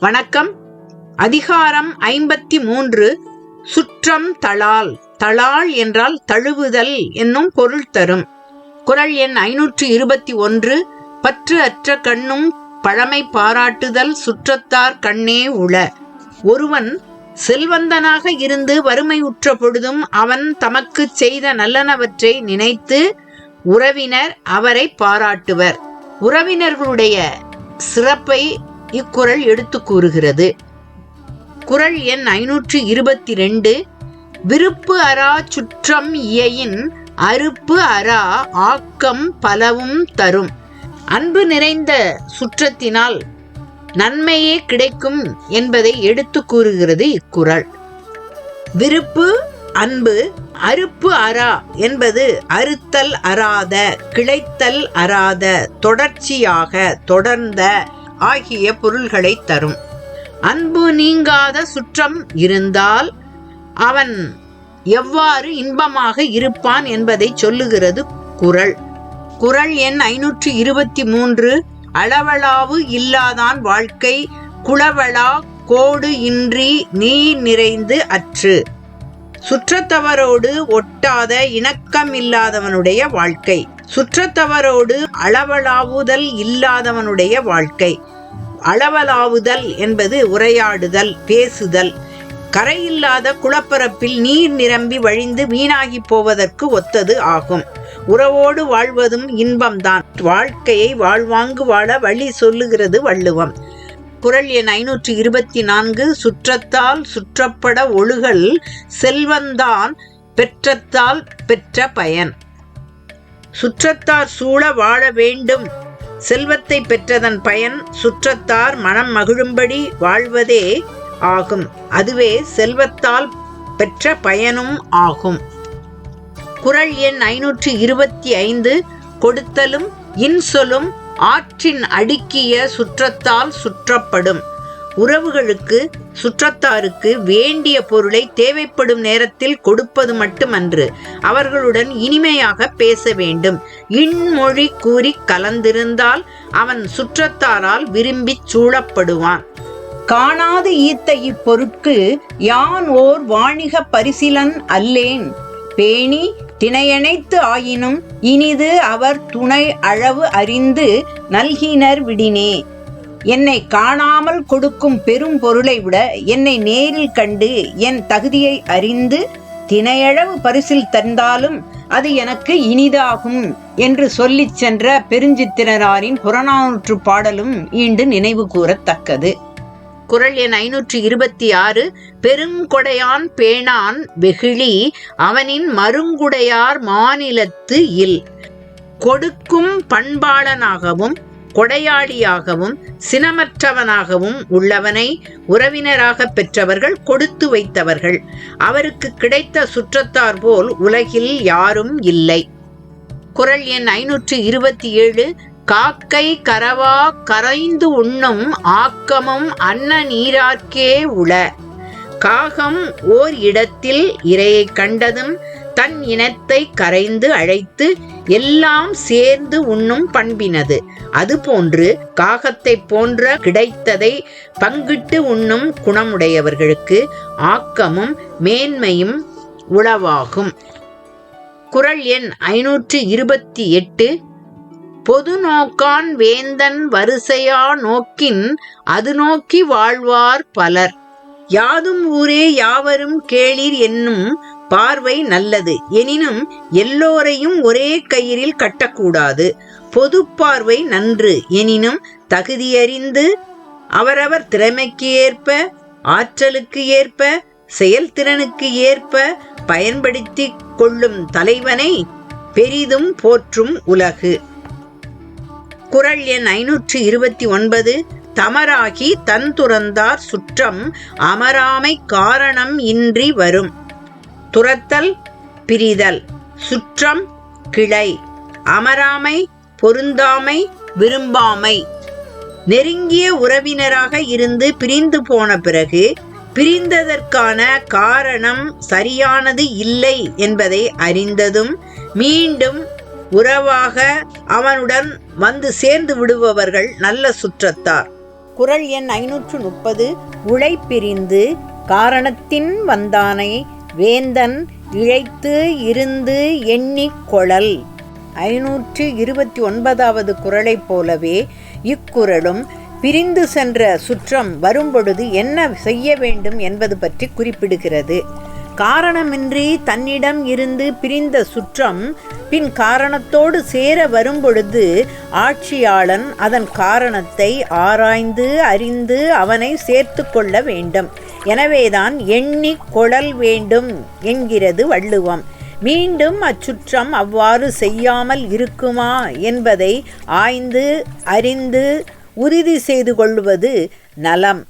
வணக்கம். அதிகாரம் ஐம்பத்தி மூன்று சுற்றம் தளால் தளால் என்றால் தழுவுதல் என்னும் பொருள் தரும். குரல் எண் ஐநூற்று இருபத்தி ஒன்று பற்று அற்ற கண்ணும் பழமை பாராட்டுதல் சுற்றத்தார் கண்ணே உள. ஒருவன் செல்வந்தனாக இருந்து வறுமை உற்ற பொழுதும் அவன் தமக்கு செய்த நல்லனவற்றை நினைத்து உறவினர் அவரை பாராட்டுவர். உறவினர்களுடைய சிறப்பை இக்குறள் எடுத்து கூறுகிறது. குறள் எண் ஐநூற்று இருபத்தி ரெண்டு விருப்பு அரா சுற்றம் இயையின் அறுப்பு அரா ஆக்கம் பலவும் தரும். அன்பு நிறைந்த சுற்றத்தினால் நன்மையே கிடைக்கும் என்பதை எடுத்து கூறுகிறது இக்குறள். விருப்பு அன்பு அறுப்பு அரா என்பது அறுத்தல் அறாத கிளைத்தல் அறாத தொடர்ச்சியாக தொடர்ந்த ஆகிய பொருள்களை தரும். அன்பு நீங்காத சுற்றம் இருந்தால் அவன் எவ்வாறு இன்பமாக இருப்பான் என்பதை சொல்லுகிறது குறள் குறள் எண் ஐநூற்று இருபத்தி மூன்று அளவளாவு இல்லாதான் வாழ்க்கை குளவளா கோடு இன்றி நீர் நிறைந்து அற்று. சுற்றத்தவரோடு ஒட்டாத இணக்கம் இல்லாதவனுடைய வாழ்க்கை. சுற்றத்தவரோடு அளவளாவுதல் இல்லாதவனுடைய வாழ்க்கை. அளவலாவுதல் என்பது உரையாடுதல் பேசுதல். கரையில்லாத குளப்பரப்பில் நீர் நிரம்பி வழிந்து வீணாகி போவதற்கு ஒத்தது ஆகும். உறவோடு வாழ்வதும் இன்பம்தான். வாழ்க்கையை வாழ்வாங்கு வாழ வழி சொல்லுகிறது வள்ளுவம். குரல் எண் ஐநூற்றி இருபத்தி நான்கு சுற்றத்தால் சுற்றப்பட ஒழுகல் செல்வந்தான் பெற்றத்தால் பெற்ற பயன். சுற்றத்தார் சூழ வாழ வேண்டும். செல்வத்தை பெற்றதன் பயன் சுற்றத்தார் மனம் மகிழும்படி வாழ்வதே ஆகும். அதுவே செல்வத்தால் பெற்ற பயனும் ஆகும். குரல் எண் ஐநூற்றி இருபத்தி ஐந்து கொடுத்தலும் இன்சொலும் ஆற்றின் அடுக்கிய சுற்றத்தால் சுற்றப்படும். உறவுகளுக்கு சுற்றத்தாருக்கு வேண்டிய பொருளை தேவைப்படும் நேரத்தில் கொடுப்பது மட்டுமன்று அவர்களுடன் இனிமையாக பேச வேண்டும். இன்மொழி கூறி கலந்திருந்தால் அவன் சுற்றத்தாரால் விரும்பிச் சூழப்படுவான். காணாது ஈத்த இப்பொருட்கு யான் ஓர் வாணிக பரிசிலன் அல்லேன். பேணி திணையணைத்து ஆயினும் இனிது அவர் துணை அளவு அறிந்து நல்கினர் விடினே. என்னை காணாமல் கொடுக்கும் பெரும் பொருளை விட என்னை நேரில் கண்டு என் தகுதியை அறிந்து தினையளவு பரிசில் தந்தாலும் அது எனக்கு இனிதாகும் என்று சொல்லிச் சென்ற பெருஞ்சித்திரனாரின் புறநானூற்று பாடலும் ஈண்டு நினைவு கூறத்தக்கது. குரல் எண் ஐநூற்றி இருபத்தி ஆறு பெருங்கொடையான் பேணான் வெகுளி அவனின் மருங்குடையார் மாநிலத்து இல். கொடுக்கும் பண்பாளனாகவும் கொடையாளியாகவும் சினமற்றவனாகவும் உள்ளவனை உறவினராக பெற்றவர்கள் கொடுத்து வைத்தவர்கள். அவருக்கு கிடைத்த சுற்றத்தார் போல் உலகில் யாரும் இல்லை. குரல் எண் ஐநூற்று இருபத்தி ஏழு காக்கை கரவா கரைந்து உண்ணும் ஆக்கமும் அன்ன நீரார்க்கே உள. காகம் ஓர் இடத்தில் இரையை கண்டதும் தன் இனத்தை கரைந்து அழைத்து எல்லாம் சேர்ந்து உண்ணும் பண்பினது. அதுபோன்று காகத்தை போன்ற கிடைத்ததை பங்கிட்டு உண்ணும் குணமுடையவர்களுக்கு ஆக்கமும் மேன்மையும் உளவாகும். குரல் எண் ஐநூற்று இருபத்தி எட்டு. பொது நோக்கான் வேந்தன் வரிசையா நோக்கின் அது நோக்கி வாழ்வார் பலர். யாதும் ஊரே யாவரும் கேளிர் என்னும் பார்வை நல்லது. எனினும் எல்லோரையும் ஒரே கயிறில் கட்டக்கூடாது. பொது பார்வை நன்று. எனினும் தகுதியறிந்து அவரவர் திறமைக்கு ஏற்ப ஆற்றலுக்கு ஏற்ப செயல்திறனுக்கு ஏற்ப பயன்படுத்தி கொள்ளும் தலைவனை பெரிதும் போற்றும் உலகு. குரல் எண் ஐநூற்று இருபத்தி ஒன்பது தமராகி தன் துறந்தார் சுற்றம் அமராமை காரணம் இன்றி வரும். துரத்தல் பிரிதல் சுற்றம் கிளை அமராமை பொருந்தாமை விரும்பாமை. நெருங்கிய உறவினராக இருந்து பிரிந்து போன பிறகு பிரிந்ததற்கான காரணம் சரியானது இல்லை என்பதை அறிந்ததும் மீண்டும் உறவாக அவனுடன் வந்து சேர்ந்து விடுபவர்கள் நல்ல சுற்றத்தார். குறள் எண் ஐநூற்று முப்பது உழை பிரிந்து காரணத்தின் வந்தானை வேந்தன் இழைத்து இருந்து எண்ணிக்கொழல் ஐநூற்று இருபத்தி ஒன்பதாவது குரலைப் போலவே இக்குறளும் பிரிந்து சென்ற சுற்றம் வரும்பொழுது என்ன செய்ய வேண்டும் என்பது பற்றி குறிப்பிடுகிறது. காரணமின்றி தன்னிடம் இருந்து பிரிந்த சுற்றம் பின் காரணத்தோடு சேர வரும்பொழுது ஆட்சியாளன் அதன் காரணத்தை ஆராய்ந்து அறிந்து அவனை சேர்த்து கொள்ள வேண்டும். எனவேதான் எண்ணி கொழல் வேண்டும் என்கிறது வள்ளுவம். மீண்டும் அச்சுற்றம் அவ்வாறு செய்யாமல் இருக்குமா என்பதை ஆய்ந்து அறிந்து உறுதி செய்து கொள்வது நலம்.